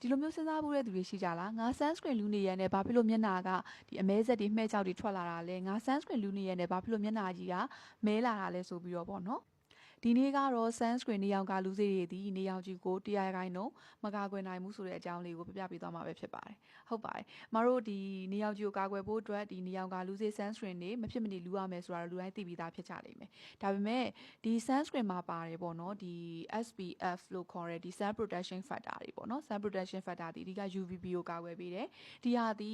ဒီလိုမျိုးစဉ်းစားဖို့တဲ့သူတွေရှိကြလားငါ sunscreen လူနေရနဲ့ဘာဖြစ်လို့မျက်နှာကဒီအမဲဆက်တွေမှဲ့ကြောက်တွေထွက်လာတာလဲငါ sunscreen လူနေရနဲ့ဘာဖြစ်လို့မျက်နှာကြီးကမဲလာတာလဲဆိုပြီးတော့ပေါ့နော် ဒီနေ့ကတော့ sunscreen နေရောင်ကလူစေးတွေဒီနေရောင်ကြီးကိုတရားခိုင်နှုန်းမကာကွယ်နိုင်ဘူးဆိုတဲ့အကြောင်းလေးကိုပြပြပေးသွားမှာပဲဖြစ်ပါတယ်ဟုတ်ပါတယ်မတို့ဒီနေရောင်ကြီးကိုကာကွယ်ဖို့အတွက်ဒီနေရောင်ကလူစေး sunscreen တွေမဖြစ်မနေလူရမယ်ဆိုတာတော့လူတိုင်းသိပြီးသားဖြစ်ကြလိမ့်မယ်ဒါပေမဲ့ဒီ sunscreen မှာပါတယ်ပေါ့နော်ဒီ SPF လို့ခေါ်တဲ့ဒီ sun protection factor တွေပေါ့နော် sun protection factor ဒီအဓိက UVB ကိုကာကွယ်ပေးတယ်ဒီဟာဒီ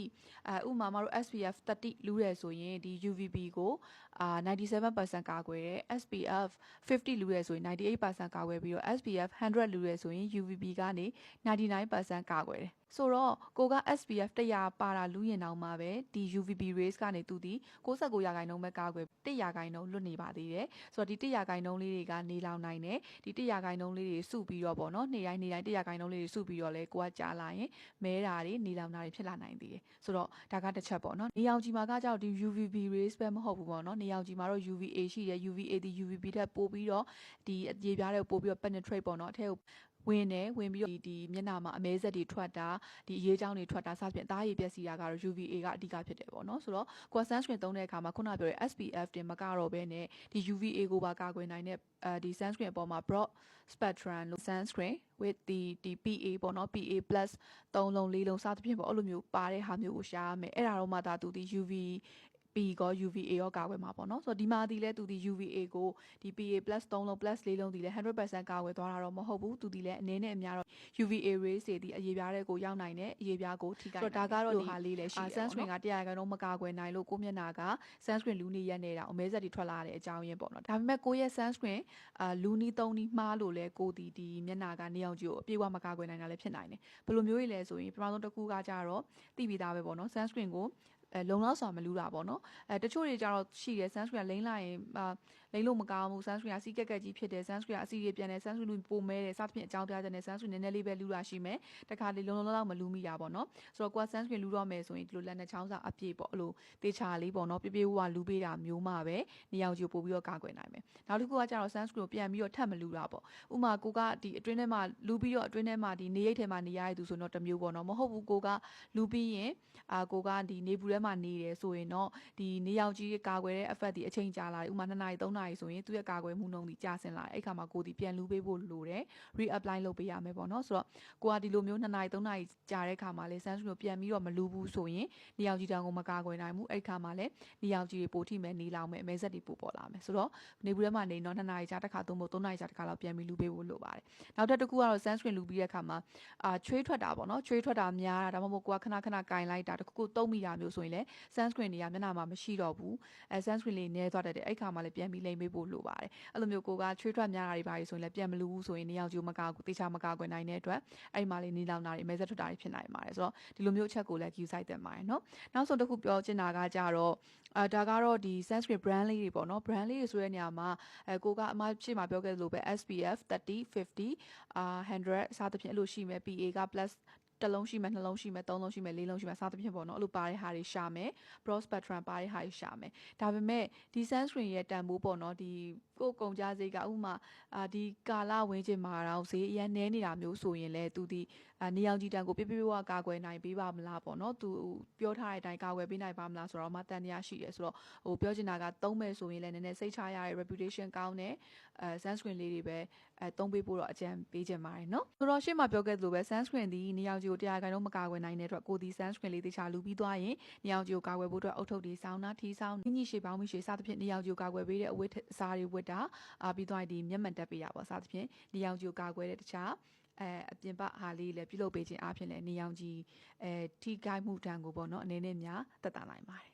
အဲဥပမာမတို့ SPF 30လူရဲဆိုရင်ဒီ UVB ကိုအာ97%ကာကွယ်တယ် SPF 50လူရဲဆိုရင်98%ကာကွယ်ပြီးတော့ SPF 100လူရဲဆိုရင် UVB ကနေ99%ကာကွယ်တယ် ဆိုတော့ကိုက SPF 100ပါတာလူရင်တောင်မှပဲဒီ UVB rays ကနေသူဒီ69ရာခိုင်နှုန်းပဲကာကွယ်100ရာခိုင်နှုန်းလွတ်နေပါသေးတယ်ဆိုတော့ဒီ100ရာခိုင်နှုန်းလေးတွေကနေလောင်နိုင်တယ်ဒီ100ရာခိုင်နှုန်းလေးတွေစုပြီးတော့ပေါ့နော်နေ့တိုင်းနေ့တိုင်း100ရာခိုင်နှုန်းလေးတွေစုပြီးတော့လဲကိုကကြားလာရင်မဲတာတွေနေလောင်တာတွေဖြစ်လာနိုင်သေးတယ်ဆိုတော့ဒါကတစ်ချက်ပေါ့နော်နေရောင်ခြည်မှာကကြောက်ဒီ UVB rays ပဲမဟုတ်ဘူးပေါ့နော်နေရောင်ခြည်မှာတော့ UVA ရှိတယ် UVA ဒီ UVB ထက်ပိုပြီးတော့ဒီရေပြားတွေကိုပိုပြီးတော့ penetrate ပေါ့နော်အထက်ကို ဝင်တယ်ဝင်ပြီးတော့ဒီဒီမျက်နှာမှာအမဲဆက်တွေထွက်တာဒီအရေးကြောင်းတွေထွက်တာစသဖြင့်အသားရည်ပျက်စီးတာကတော့ UVA ကအဓိကဖြစ်တယ်ပေါ့နော်ဆိုတော့ကိုယ် sunscreen သုံးတဲ့အခါမှာခုနပြောတဲ့ SPF တင်မကတော့ဘဲနဲ့ဒီ UVA ကိုပါကာကွယ်နိုင်တဲ့အဲဒီ sunscreen အပေါ်မှာ broad spectrum လို့ sunscreen with ဒီဒီ PA ပေါ့နော် PA+ 3လုံး4လုံးစသဖြင့်ပေါ့အဲ့လိုမျိုးပါတဲ့ဟာမျိုးကိုရှားရမယ်အဲ့ဒါတော့မှသာသူဒီ UV P ကော UVA ရောကာကွယ်မှာပေါ့နော်ဆိုတော့ဒီမှာဒီလဲသူဒီ UVA ကိုဒီ PA+ 3လုံး plus 4လုံးဒီလဲ100%ကာကွယ်သွားတာတော့မဟုတ်ဘူးသူဒီလဲအနေနဲ့အများတော့ UVA rays တွေဒီအရေးပြားတဲ့ကိုရောက်နိုင်တယ်အရေးပြားကိုထိခိုက်နိုင်တယ်ဒါကတော့ဒီဟာလေးလည်းရှိတယ် sunscreen ကတရားခိုင်တော့မကာကွယ်နိုင်လို့ကိုမျက်နှာက sunscreen လူနေရက်နေတာအမဲဆက်တွေထွက်လာတဲ့အကြောင်းရင်းပေါ့နော်ဒါပေမဲ့ကိုရဲ့ sunscreen အာလူနီသုံးနီမှားလို့လဲကိုဒီဒီမျက်နှာကနေအောင်ကြီးကိုအပြည့်အဝမကာကွယ်နိုင်တာလည်းဖြစ်နိုင်တယ်ဘယ်လိုမျိုးကြီးလဲဆိုရင်ပထမဆုံးတစ်ခုကကြတော့သိပြီးသားပဲပေါ့နော် sunscreen ကို အဲလုံလောက်စွာမလူတာပေါ့နော်အဲတချို့တွေကြတော့ရှိတယ် sunscreen လိမ့်လိုက်ရင်အာလိမ့်လို့မကောင်းဘူး sunscreen ကစီးကက်ကက်ကြီးဖြစ်တယ် sunscreen ကအစီတွေပြန်တယ် sunscreen လူပိုမဲတယ်စသဖြင့်အကြောင်းပြချက်နဲ့ sunscreen နည်းနည်းလေးပဲလူတာရှိမယ်တခါလေလုံလုံလောက်မလူမိတာပေါ့နော်ဆိုတော့ကိုက sunscreen လူတော့မယ်ဆိုရင်ဒီလိုလက်နဲ့ချောင်းစာအပြည့်ပေါ့အဲ့လိုတေချာလေးပေါ့နော်ပြပြဝဝလူပေးတာမျိုးမှပဲနေအောင်ကြိုပို့ပြီးတော့ကာကွယ်နိုင်မယ်နောက်တစ်ခုကကြတော့ sunscreen ကိုပြန်ပြီးတော့ထပ်မလူတာပေါ့ဥမာကိုကဒီအတွင်းထဲမှာလူပြီးတော့အတွင်းထဲမှာဒီနေရိပ်ထဲမှာနေရတဲ့သူဆိုတော့တမျိုးပေါ့နော်မဟုတ်ဘူးကိုကလူပြီးရင်အာကိုကဒီနေဘူးထဲမှာနေတယ်ဆိုရင်တော့ဒီနေရောင်ကြီးကာကွယ်တဲ့ effect ဒီအချိန်ကြာလာတယ်ဥမာ2နာရီ3နာရီဆိုရင်သူ့ရဲ့ကာကွယ်မှုနှုန်းဒီကျဆင်းလာတယ်အဲ့ခါမှာကိုဒီပြန်လူပေးဖို့လိုတယ် re-apply လုပ်ပေးရမယ်ပေါ့နော်ဆိုတော့ကိုကဒီလိုမျိုး2နာရီ3နာရီကြာတဲ့ခါမှာလေ sunscreen ကိုပြန်ပြီးတော့မလူဘူးဆိုရင်နေရောင်ကြီးတောင်ကိုမကာကွယ်နိုင်ဘူးအဲ့ခါမှာလည်းနေရောင်ကြီးတွေပိုထိမယ်နေလောင်မယ်အမဲဆက်တွေပိုပေါ်လာမယ်ဆိုတော့နေဘူးထဲမှာနေတော့2နာရီကြာတစ်ခါသုံးဖို့3နာရီကြာတစ်ခါလောက်ပြန်ပြီးလူပေးဖို့လိုပါတယ်နောက်တစ်ခုကတော့ sunscreen လူပြီးတဲ့ခါမှာအာချွေးထွက်တာပေါ့နော်ချွေးထွက်တာများတာဒါမှမဟုတ်ကိုကခဏခဏကင်လိုက်တာတခုခုတုံးမိတာမျိုးဆိုရင်လည်း sunscreen တွေကမျက်နှာမှာမရှိတော့ဘူးအဲ sunscreen လေးနည်းသွားတတ်တယ်အဲ့ခါမှာလည်းပြန်ပြီးလိမ့်ပေးဖို့လိုပါတယ်အဲ့လိုမျိုးကိုကချွေးထွက်များတာတွေပါဆိုရင်လည်းပြန်မလူဘူးဆိုရင်နေရောက်ကြိုမကာကိုတေချာမကာကွယ်နိုင်တဲ့အတွက်အဲ့မှာလေးနေလောင်တာတွေမဲဆက်ထွက်တာတွေဖြစ်နိုင်ပါတယ်ဆိုတော့ဒီလိုမျိုးအချက်ကိုလည်း queue site တင်ပါတယ်เนาะနောက်ဆုံးတစ်ခုပြောချင်တာကကြတော့အဲဒါကတော့ဒီ sunscreen brand လေးတွေပေါ့နော် brand လေးတွေဆိုတဲ့နေရာမှာအဲကိုကအမဖြစ်မှာပြောခဲ့သလိုပဲ SPF 30 50အာ100စသဖြင့်အဲ့လိုရှိမယ် PA က plus တစ်လုံးရှိမယ်နှလုံးရှိမယ်သုံးလုံးရှိမယ်လေးလုံးရှိမယ်စသဖြင့်ပေါ့နော်အဲ့လိုပါတဲ့ဟာတွေရှာမယ် broad spectrum ပါတဲ့ဟာတွေရှာမယ်ဒါပေမဲ့ဒီ sunscreen ရဲ့တန်ဖိုးပေါ့နော်ဒီကိုကုန်ကြဈေးကဥမာအာဒီကာလဝင်းကျင်မှာတော့ဈေးအရင်နဲနေတာမျိုးဆိုရင်လည်းသူဒီ နေအောင်ကြီးတန်ကိုပြပြဝကာကွယ်နိုင်ပေးပါမလားပေါ့နော်သူပြောထားတဲ့အတိုင်းကာကွယ်ပေးနိုင်ပါမလားဆိုတော့မှတန်တရားရှိတယ်ဆိုတော့ဟိုပြောချင်တာကသုံးမယ်ဆိုရင်လည်းနည်းနည်းစိတ်ချရတဲ့ reputation ကောင်းတဲ့အဲ sunscreen လေးတွေပဲအဲသုံးပေးဖို့တော့အကြံပေးချင်ပါတယ်နော်ဆိုတော့ရှေ့မှာပြောခဲ့သလိုပဲ sunscreen ဒီနေအောင်ကြီးကိုတရားခိုင်တော့မကာကွယ်နိုင်တဲ့အတွက်ကိုဒီ sunscreen လေးတခြားလူပြီးသွားရင်နေအောင်ကြီးကိုကာကွယ်ဖို့အတွက်အုတ်ထုပ်တွေဆောင်းနာထီဆောင်းညညရှေပေါင်းမိရှေစသဖြင့်နေအောင်ကြီးကိုကာကွယ်ပေးတဲ့အဝတ်အစားတွေဝတ်တာအာပြီးသွားဒီမျက်မှန်တက်ပေးရပါစသဖြင့်နေအောင်ကြီးကိုကာကွယ်တဲ့တခြား အဲအပြင်ပဟာလေးလည်းပြုလုပ်ပေးခြင်းအပြင်လည်းနေအောင်ကြီးအဲထိခိုက်မှုတန်ကိုပေါ့နော်အနေနဲ့များတက်တာနိုင်ပါတယ်